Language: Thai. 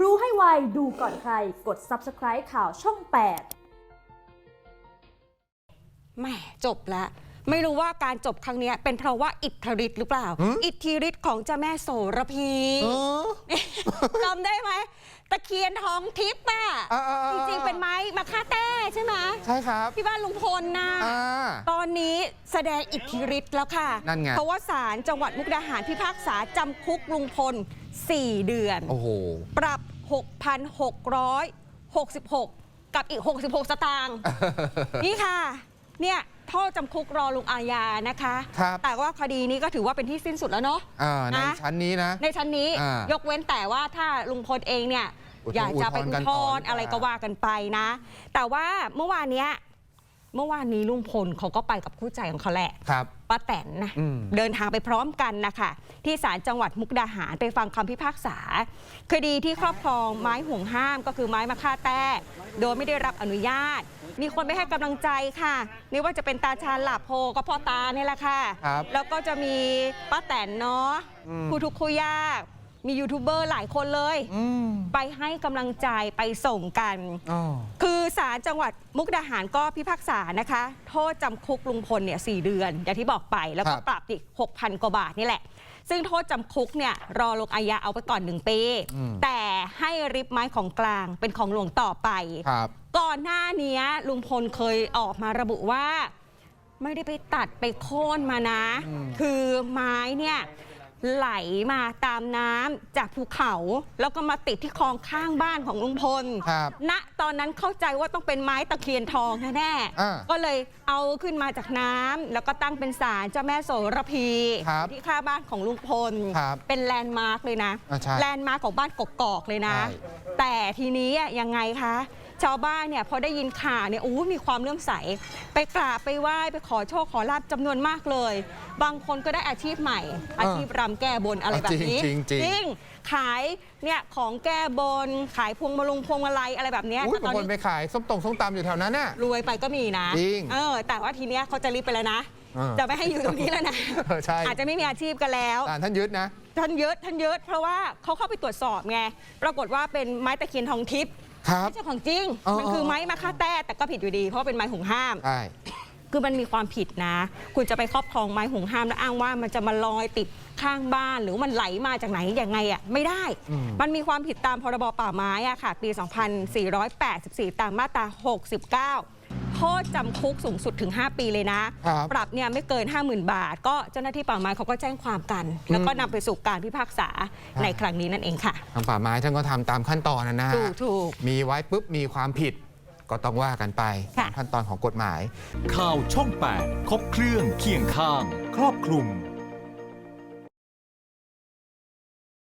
รู้ให้ไว ดูก่อนใคร กด subscribe ข่าวช่อง 8แหม่จบแล้ว ไม่รู้ว่าการจบครั้งเนี้ยเป็นเพราะว่าอิทธิฤทธิ์หรือเปล่าหืมอิทธิฤทธิ์ของเจ้าแม่โสระพีเออจำได้ไหม ตะเคียนทองทิพย์อะอ่าๆๆจริงๆ เป็นไม้มาค่าแต้ ใช่ไหมใช่ครับ ที่บ้านลุงพลนะอ่าตอนนี้แสดงอิทธิฤทธิ์แล้วค่ะ นั่นไง เพราะว่าศาลจังหวัดมุกดาหารพิพากษาจำคุกลุงพล 4 เดือน โอ้โห ปรับ 6,666 กับอีก 66 สตางค์ นี่ค่ะ เนี่ยโทษจำคุกรอลงอาญานะคะ ครับ แต่ว่าคดีนี้ก็ถือว่าเป็นที่สิ้นสุดแล้วเนาะ อ่าในนะ ชั้นนี้นะ ในชั้นนี้อ่ายกเว้นแต่ว่าถ้าลุงพลเองเนี่ย อุทธรณ์อยากจะไปอุอุททธธรรณ์ณ์กันต่ออะไรก็ว่ากันไปนะ แต่ว่าเมื่อวานเนี้ยเมื่อวานนี้ลุงพลเขาก็ไปกับคู่ใจของเขาแหละครับป้าแตนนะอืมเดินทางไปพร้อมกันนะคะที่ศาลจังหวัดมุกดาหารไปฟังคำพิพากษา คดีที่ครอบครองไม้ห่วงห้ามก็คือไม้มะค่าแต้โดยไม่ได้รับอนุญาต มีคนไปให้กำลังใจค่ะไม่ว่าจะเป็นตาชาญหลาโพก็พ่อตาเนี่ยแหละค่ะครับแล้วก็จะมีป้าแตนเนาะอืมครูทุกครูยาก มียูทูบเบอร์หลายคนเลย อืมไปให้กำลังใจไปส่งกัน อ๋อ คือศาลจังหวัดมุกดาหารก็พิพากษานะคะ โทษจำคุกลุงพลเนี่ยสเดือน อย่างที่บอกไปแล้วก็ครับ ปรับอีก 6,000 กว่าบาทนี่แหละ ซึ่งโทษจำคุกเนี่ยรอลงอาญาเอาไปก่อนหนึ่งปีอืมแต่ให้ริบไม้ของกลางเป็นของหลวงต่อไป ครับ ก่อนหน้านี้ลุงพลเคยออกมาระบุว่า ไม่ได้ไปตัดไปโค่นมานะอืมคือไม้เนี่ย ไหลมาตามน้ำจากภูเขา แล้วก็มาติดที่คลองข้างบ้านของลุงพลครับณตอนนั้นเข้าใจว่าต้องเป็นไม้ตะเคียนทองแน่อ่าๆก็เลยเอาขึ้นมาจากน้ำแล้วก็ตั้งเป็นศาลเจ้าแม่โสระพีครับที่ข้างบ้านของลุงพล ครับเป็นแลนด์มาร์กเลยนะ อ่าใช่แลนด์มาร์กของบ้านกกอกเลยนะ ใช่ แต่ทีนี้อะยังไงคะ ชาวบ้านเนี่ยพอได้ยินข่าวเนี่ยโอ้มีความเลื่อมใส ไปกราบไปไหว้ไปขอโชคขอลาบจำนวนมากเลย บางคนก็ได้อาชีพใหม่ อาชีพรำแก้บนอะไรแบบนี้จริงจริงจริงขายเนี่ยของแก้บนขายพวงมาลงพวงมาลัยอะไรแบบเนี้ยอุ้ยแต่บางตคอนนไปนี้ขายส้มตรงส้มตำอยู่แถวนั้นน่ะ รวยไปก็มีนะจริงเออ แต่ว่าทีเนี้ยเขาจะรีบไปแล้วนะเออจะไม่ให้อยู่ตรงนี้แล้วนะ เออใช่ อาจจะไม่มีอาชีพกันแล้ว ศาลท่านยึดนะ ท่านยึดท่านยึดเพราะว่าเขาเข้าไปตรวจสอบไง ปรากฏว่าเป็นไม้ตะเคียนทองทิพย์ ครับ ไม่ใช่ของจริง อ๋อ มันคือไม้มะค่าแต้แต่ก็ผิดอยู่ดี เพราะว่าเป็นไม้หุงห้าม ใช่ คือมันมีความผิดนะ คุณจะไปครอบครองไม้หุงห้ามแล้วอ้างว่ามันจะมาลอยติดข้างบ้าน หรือว่ามันไหลมาจากไหนยังไงอะไม่ได้ อืม มันมีความผิดตามพรบป่าไม้อะค่ะ ปี 2484 ตามมาตรา 69 โทษจำคุกสูงสุดถึง 5 ปีเลยนะ ครับ ปรับเนี่ยไม่เกิน 50,000 บาท ก็เจ้าหน้าที่ป่าไม้เขาก็แจ้งความกัน แล้วก็นำไปสู่การพิพากษาในครั้งนี้นั่นเองค่ะ ทางป่าไม้ท่านก็ทำตามขั้นตอนนะนะฮะถูกถูกมีไว้ปุ๊บมีความผิด ก็ต้องว่ากันไปค่ะ ตามขั้นตอนของกฎหมาย ข่าวช่อง 8 ครบเครื่องเคียงข้าง ครอบคลุม